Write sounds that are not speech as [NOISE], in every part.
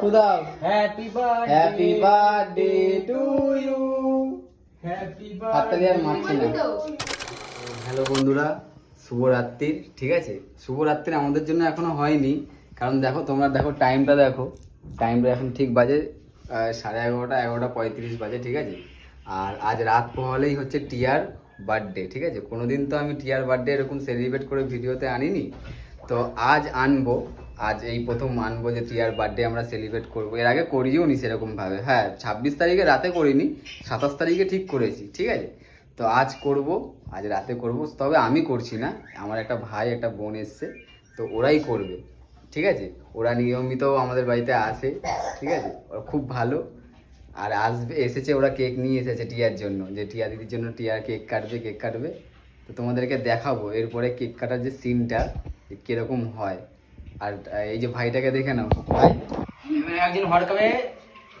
খুদাও happy birthday happy birthday to you happy হাততালি আর মারছি না। হ্যালো বন্ধুরা শুভরাত্রির ঠিক আছে? শুভরাত্রির আমাদের জন্য এখনও হয়নি কারণ দেখো তোমরা দেখো টাইমটা দেখো। টাইমটা এখন ঠিক বাজে সাড়ে এগারোটা এগারোটা পঁয়ত্রিশ বাজে ঠিক আছে? আর আজ রাত পোহালেই হচ্ছে টিয়ার বার্থডে ঠিক আছে? কোনোদিন তো আমি টিয়ার বার্থডে এরকম সেলিব্রেট করে ভিডিওতে আনিনি। তো আজ আনব। আজ এই প্রথম আনব যে টিয়ার বার্থডে আমরা সেলিব্রেট করব। এর আগে করিও নি সেরকমভাবে হ্যাঁ ছাব্বিশ তারিখে রাতে করিনি, সাতাশ তারিখে ঠিক করেছি, ঠিক আছে? তো আজ করব, আজ রাতে করব, তবে আমি করছি না। আমার একটা ভাই, একটা বোন এসছে, তো ওরাই করবে, ঠিক আছে? ওরা নিয়মিত আমাদের বাড়িতে আসে, ঠিক আছে? ওরা খুব ভালো। আর আসবে এসেছে, ওরা কেক নিয়ে এসেছে টিয়ার জন্য, যে টিয়া দিদির জন্য টিয়া কেক কাটবে কেক কাটবে। তো তোমাদেরকে দেখাবো, এরপরে কেক কাটার যে সিনটা কীরকম হয়। আর এই যে ভাইটাকে দেখে নাও। ভাই একজন হরকাবে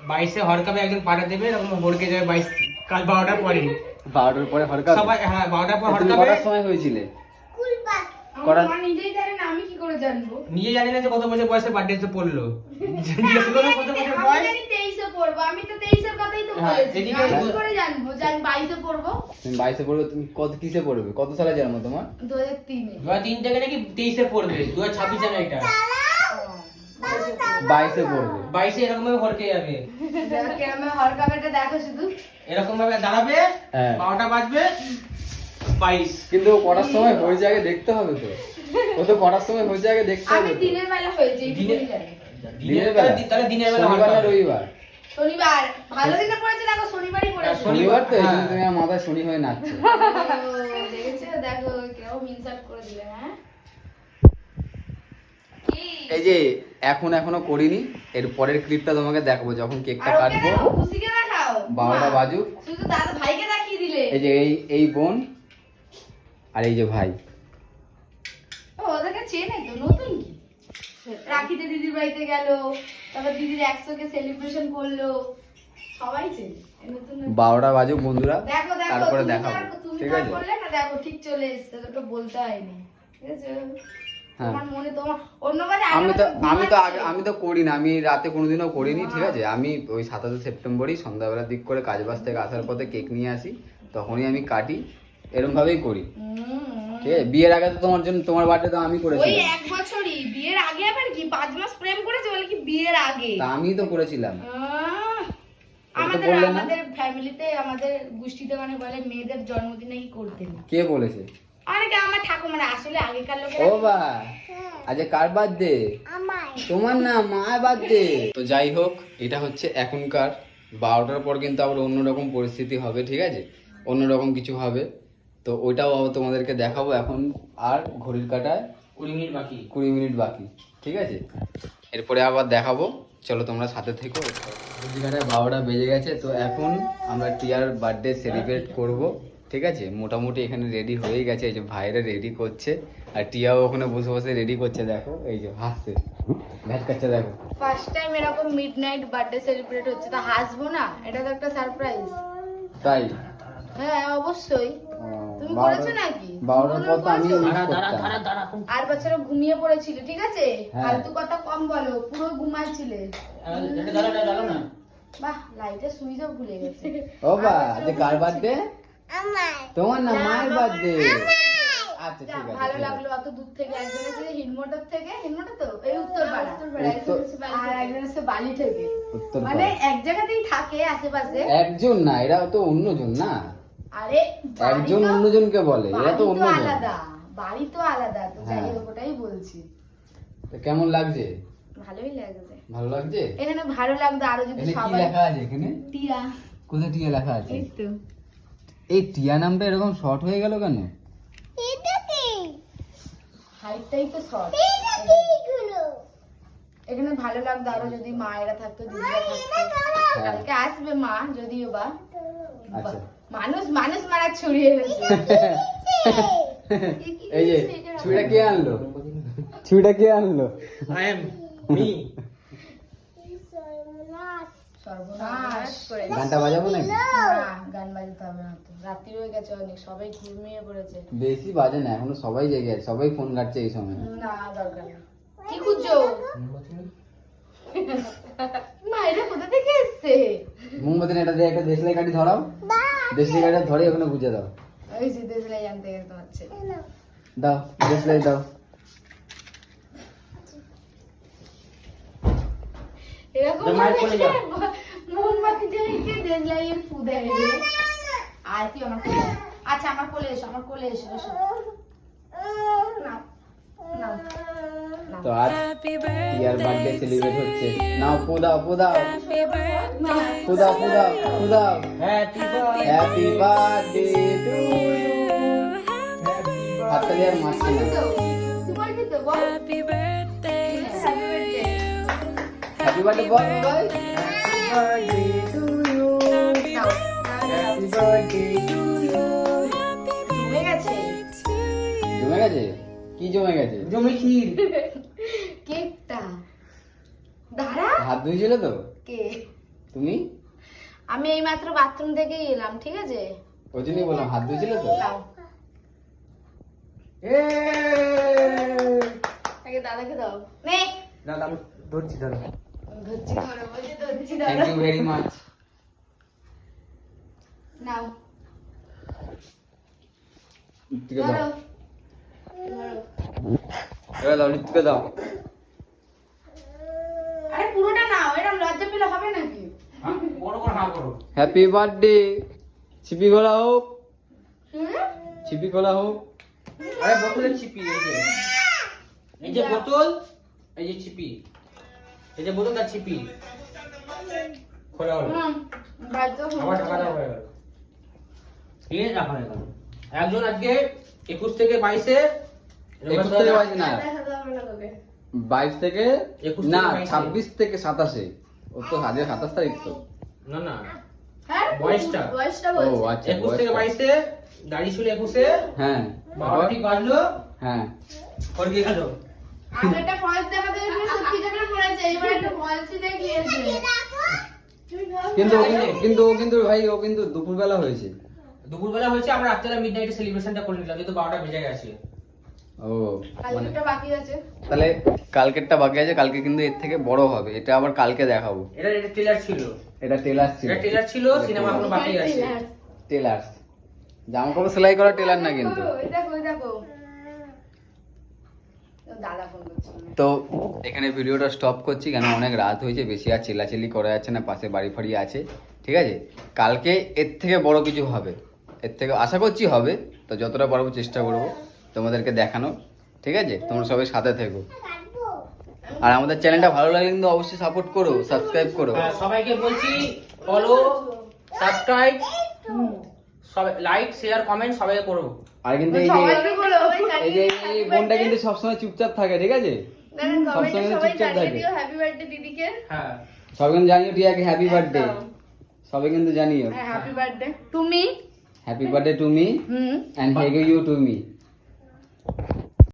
বাইশে হরকাবে একজন পাঠা দেবে এরকম হরকে যাবে বাইশ কাল বারোটার পরে। বারোটার পরে হরকা সবাই হ্যাঁ বারোটার পর হরকাবে। সময় হয়েছিল? স্কুল করার- মা নিজেই জানে না আমি কি করে জানব? নিজে জানি না যে কত বছর বয়সে বার্থডে পড়ল। জিজ্ঞেস করো কত বছর আমি বয়স জানি পড়ব আমি তো তেইশের কথাই তো হ্যাঁ, বলেছি। আমি কি করে জানব যে আমি বাইশে পড়ব? তুমি পড়বে কত কিসে পড়বে? কত সালে জন্ম তোমার? দু হাজার তিনে। দু হাজার তিন থেকে নাকি তেইশে পড়বে দু হাজার ছাব্বিশ জানো এটা। বাইশে পড়বে। বাইশে এরকম ভাবে হড়কে যাবে কেমন দেখো শুধু। এরকম ভাবে দাঁড়াবে হ্যাঁ। বারোটা বাজবে। বাইশ কিন্তু ও কটার সময় হয়েছে আগে দেখতে হবে তো। ও তো কটার সময় হয়েছে আগে দেখতে হবে তো। দিনের বেলা এইটুকুই দিনে- দিনের বেলা। তাহলে দিনের বেলা শনিবার না রবিবার? শনিবার। ভালো দিনে পড়েছে দেখো শনিবারই পড়েছে। শনিবার। তো এই জন্য হ্যাঁ। তুমি আমার মাথায় শনি হয়ে নাচছো। ও, দেখেছ? দেখো কেমন ইনসার্ট করে দিলে হ্যাঁ? এই যে এখন এখনও করিনি এর পরের ক্লিপটা তোমাকে দেখাবো যখন কেকটা কাটবো। বারোটা বাজুক। শুধু দাদা ভাইকে দেখিয়ে দিলে। এই যে এই এই বোন আর এই যে ভাই। ওদেরকে চেনে তো নতুন কি? রাখিতে দিদির বাড়িতে গেল তারপর দিদির একশোকে সেলিব্রেশন করল সবাই চেনে বারোটা বাজুক বন্ধুরা তারপরে দেখাবো তো ঠিক আছে? বললে না দেখো ঠিক চলে এসছে তোকে বলতে হয়নি ঠিক আছে? হ্যাঁ। আমি তো আমি তো আগে আমি তো করি না আমি রাতে কোনোদিনও করিনি ঠিক আছে? আমি ওই সাতাশে সেপ্টেম্বরই সন্ধ্যাবেলার দিক করে কাজ বাজ থেকে আসার পথে কেক নিয়ে আসি তখনই আমি কাটি এরকম ভাবেই করি। ঠিক আছে বিয়ের আগে তো তোমার জন্য তোমার বার্থডে তো আমি ওই করেছিলাম এক বছরই। বিয়ের আগে আবার কি? পাঁচ মাস প্রেম করেছে বলে কি বিয়ের আগে? তা আমি তো করেছিলাম। আমাদের আমাদের ফ্যামিলিতে আমাদের গোষ্ঠীতে মানে বলে মেয়েদের জন্মদিন নাকি করতে। কে বলেছে? অনেকে আমার ঠাকুর মানে আসলে আগেকার লোকেরা ও বা। আজ কার বার্থডে তোমার না মায়ের বার্থডে তো যাই হোক এটা হচ্ছে এখনকার। বারোটার পর কিন্তু আবার অন্যরকম পরিস্থিতি হবে ঠিক আছে? অন্যরকম কিছু হবে। তো ওইটাও তোমাদেরকে দেখাবো এখন। আর ঘড়ির কাটায় কুড়ি মিনিট বাকি। কুড়ি মিনিট বাকি ঠিক আছে? এরপরে আবার দেখাবো। চলো তোমরা সাথে থেকো। যেখানে বারোটা বেজে গেছে তো এখন আমরা টিয়ার বার্থডে সেলিব্রেট করব ঠিক আছে? মোটামুটি এখানে রেডি হয়ে গেছে এই যে ভাইরা রেডি করছে। আর টিয়াও ওখানে বসে বসে রেডি করছে দেখো এই যে হাসছে। দেখো। ফার্স্ট টাইম এরকম মিড নাইট বার্থডে সেলিব্রেট হচ্ছে তা হাসবো না? এটা তো একটা সারপ্রাইজ তাই? হ্যাঁ অবশ্যই। তুমি করেছ নাকি? বারোটার পর আমি করেছ? miss দাঁড়া দাঁড়া করতাম। দাঁড়া দাঁড়া আর বছর ঘুমিয়ে পড়েছিল ঠিক আছে? হ্যাঁ। ফালতু কথা কম বলো পুরো ঘুমাচ্ছিলে। এটা দাঁড়া দাঁড়া দাঁড়া না। বাহ লাইটের সুইচ ভুলে গেছে। [LAUGHS] ও বা আজকে কার বার্থডে তোমার না মায়ের বার্থডে আচ্ছা ঠিক আছে ভালো লাগল অত দূর থেকে একজন এসে থেকে তো? এই উত্তরপাড়া। উত্তর- আর একজন এসে বালি থেকে। মানে এক জায়গাতেই থাকে আশেপাশে। একজন না এরা তো অন্যজন না। আরে বাড়ি একজন তো- অন্যজনকে বলে এরা তো অন্যজন। আলাদা বাড়ি তো আলাদা তো যাই হ্যাঁ। হোক ওটাই বলছি। তো কেমন লাগছে? ভালোই লাগছে। ভালো লাগছে? এখানে ভালো লাগতো আরও যদি এখানে কি লেখা আছে এখানে? টিয়া। কোথায় টিয়া লেখা আছে? এই তো। এই টিয়া নামটা এরকম শর্ট হয়ে গেল কেন? হাইটটাই তো শর্ট এখানে ভালো লাগতো আরও যদি মায়েরা থাকতো দিদিরা থাকতো। হ্যাঁ। কালকে আসবে মা যদিও বা। আচ্ছা। মানুষ মানুষ মারা ছুরি এনেছে এই যে ছুরিটা কে আনলো? ছুরিটা কে আনলো? আই এম মি গানটা বাজাবো না, গান বাজাতে হবে না তো। রাত্রি হয়ে গেছে অনেক সবাই ঘুমিয়ে পড়েছে। বেশি বাজে না এখনও সবাই জেগে আছে সবাই ফোন কাটছে এই সময়। না দরকার না। কি খুঁজছো? এসছে? মোমবাতি না এটা দিয়ে একটা দেশলাই কাঠি ধরাও। দেশলাই কাঠি ধরে ওখানে গুজে দাও। ওই যে দেশলাই জানতে গেছে হচ্ছে দাও দেশলাই দাও। এরকম। মোমবাতি জ্বালিয়ে দেশলাইয়ের ফু দেয় রে আর তুই আমার। আচ্ছা আমার কোলে এসো আমার কোলে এসো এসো। নাও নাও। নাও। তো আজ ইয়ার বার্থডে সেলিব্রেট হচ্ছে। নাও পু দাও পু দাও নাও। পু দাও পু দাও পু দাও হ্যাপি বার্থডে টু ইউ হাততালি আর মারছে না হ্যাপি বার্থডে হ্যাপি বার্থডে বল বল birthday to you happy birthday to you জমে গেছে জমে গেছে? কি জমে গেছে? জমি ক্ষীর। কেকটা। দাঁড়া। হাত ধুয়েছিলে তো? কে? তুমি? আমি এই মাত্র বাথরুম থেকে এলাম ঠিক আছে? ওই জন্যই বললাম হাত ধুয়েছিলে তো? আগে দাদাকে দাও। নে! দাদা আমি ধরছি দাদা ধরছি ধরো বলছি ধরছি থ্যাংক ইউ ভেরি মাচ নাও। দাও। দাও দাও আরে পুরোটা নাও এরকম লজ্জা পেলে হবে নাকি হ্যাঁ, বড় করে হাঁ করো হ্যাপি বার্থডে ছিপি খোলা হোক? ছিপি খোলা হোক। আরে বোতলের চিপি এই যে। এই যে বোতল এই যে চিপি এই যে বোতল তার চিপি খোলা হলো। হুম, বাধ্য হব। আবার ঢাকা দেওয়া হয়ে গেল ঠিক রাখা হয়ে গেল একজন আজকে একুশ থেকে বাইশে একুশ থেকে বাইশে না। বাইশ থেকে একুশ না ছাব্বিশ থেকে সাতাশে। ও তো আজকে সাতাশ তারিখ তো। না না। হ্যাঁ? বয়সটা। বয়সটা ও আচ্ছা থেকে দাড়ি ছিল হ্যাঁ। বাবা ঠিক বাজলো? হ্যাঁ। গেল পড়েছে, এবার একটা দেখিয়েছে। কিন্তু কিন্তু- কিন্তু ও কিন্তু ভাই ও কিন্তু দুপুরবেলা হয়েছে। দুপুরবেলা হয়েছে আমরা রাত্রেবেলা মিড নাইটে সেলিব্রেশনটা করে নিলাম যেহেতু বারোটা বেজে গেছে। ও আর মানে দুটো বাকি আছে। তাহলে কালকেরটা বাকি আছে কালকে কিন্তু এর থেকে বড় হবে এটা আবার কালকে দেখাবো। এটা এটা ট্রেলার ছিল। এটা টেলার ছিল। এটা ট্রেলার ছিল সিনেমা এখনও বাকি আছে। টেলার জামা কাপড় সেলাই করা টেলার না কিন্তু। তো এখানে ভিডিওটা স্টপ করছি কেন অনেক রাত হয়েছে বেশি আর চিল্লাচিল্লি করা যাচ্ছে না পাশে বাড়ি ফাড়ি আছে ঠিক আছে? কালকে এর থেকে বড় কিছু হবে। এর থেকে আশা করছি হবে তো যতটা পারব চেষ্টা করব। তোমাদেরকে দেখানো ঠিক আছে? তোমরা সবাই সাথে থেকো। আর আমাদের চ্যানেলটা ভালো লাগলে কিন্তু অবশ্যই সাপোর্ট করো সাবস্ক্রাইব করো। হ্যাঁ, সবাইকে বলছি ফলো সাবস্ক্রাইব সবাই লাইক শেয়ার কমেন্ট সবাই করো। আর কিন্তু এই যে এই যে এই বোনটা কিন্তু সবসময় চুপচাপ থাকে ঠিক আছে? সবসময় চুপচাপ থাকে। হ্যাপি বার্থডে দিদিকে। হ্যাঁ। সবাই কিন্তু জানিও টিয়াকে হ্যাপি বার্থডে সবাই কিন্তু জানিও। হ্যাঁ হ্যাপি বার্থডে তুমি? Happy birthday to me hmm. And thank you to me